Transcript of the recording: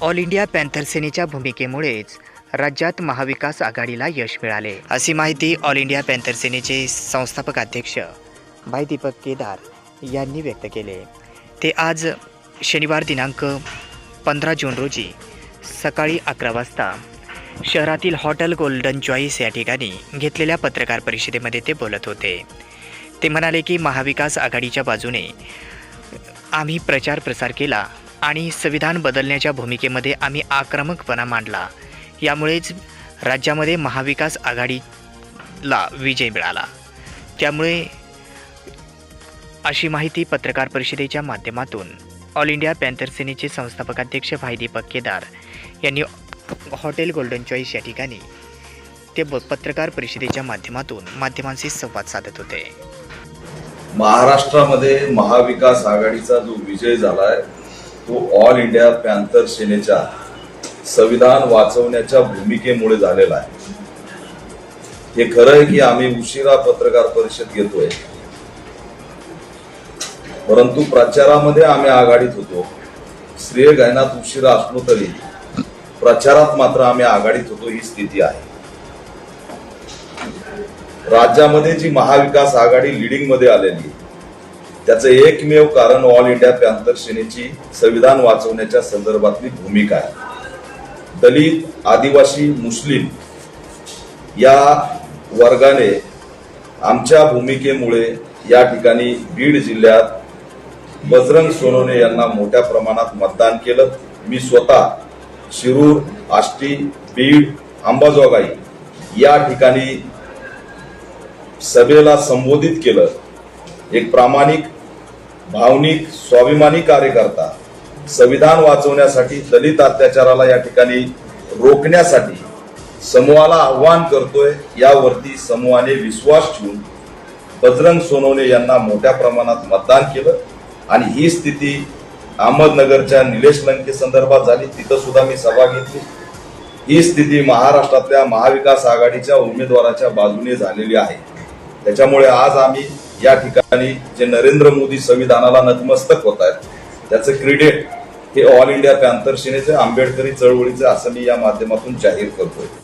All India panther सेनेच्या भूमिकेमुळेच राज्यात महाविकास आघाडीला यश मिळाले. अशी माहिती ऑल इंडिया पॅन्थर सेनेचे संस्थापक अध्यक्ष भाई दीपक केदार यांनी व्यक्त केले. ते आज शनिवार दिनांक पंधरा जून रोजी सकाळी अकरा वाजता शहरातील हॉटेल गोल्डन चॉईस या ठिकाणी घेतलेल्या पत्रकार परिषदेमध्ये ते बोलत होते. ते म्हणाले की महाविकास आघाडीच्या बाजूने आम्ही प्रचार प्रसार केला. आणि संविधान बदलण्याच्या भूमिकेमध्ये आम्ही आक्रमकपणा मांडला. यामुळेच राज्यामध्ये महाविकास आघाडीला विजय मिळाला. त्यामुळे अशी माहिती पत्रकार परिषदेच्या माध्यमातून ऑल इंडिया पॅन्थर सेनेचे संस्थापक अध्यक्ष भाई दीपक केदार यांनी हॉटेल गोल्डन चॉईस या ठिकाणी ते पत्रकार परिषदेच्या माध्यमातून माध्यमांशी संवाद साधत होते. महाराष्ट्रामध्ये महाविकास आघाडीचा जो विजय झालाय तो ऑल इंडिया पॅन्थर सेनेच्या संविधान वाचवण्याच्या भूमिकेमुळे झालेला आहे. हे खरं आहे की आम्ही उशिरा पत्रकार परिषद घेतोय. परंतु प्रचारामध्ये आम्ही आघाडीत होतो. श्रेय गायनात उशिरा असलो तरी प्रचारात मात्र आम्ही आघाडीत होतो ही स्थिती आहे. राज्यामध्ये जी महाविकास आघाडी लिडिंगमध्ये आलेली आहे, त्याचं एकमेव कारण ऑल इंडिया पॅन्थर सेनेची संविधान वाचवण्याच्या संदर्भातली भूमिका आहे. दलित आदिवासी मुस्लिम या वर्गाने आमच्या भूमिकेमुळे या ठिकाणी बीड जिल्ह्यात बजरंग सोनवणे यांना मोठ्या प्रमाणात मतदान केलं. मी स्वतः शिरूर आष्टी बीड अंबाजोगाई या ठिकाणी सभेला संबोधित केलं. एक प्रामाणिक भावनिक स्वाभिमानी कार्यकर्ता संविधान वाचवण्यासाठी दलित अत्याचाराला या ठिकाणी रोखण्यासाठी समूहाला आव्हान करतोय यावरती समूहाने विश्वास ठेवून बजरंग सोनवणे यांना मोठ्या प्रमाणात मतदान केलं. आणि ही स्थिती अहमदनगरच्या निलेश लंके संदर्भात झाली. तिथं सुद्धा मी सभा घेतली. ही स्थिती महाराष्ट्रातल्या महाविकास आघाडीच्या उमेदवाराच्या बाजूने झालेली आहे. त्याच्यामुळे आज आम्ही या ठिकाणी जे नरेंद्र मोदी संविधानाला नतमस्तक होत आहेत त्याचं क्रेडिट हे ऑल इंडिया पॅन्थर सेनेचे आंबेडकरी चळवळीचे असं मी या माध्यमातून जाहीर करतोय.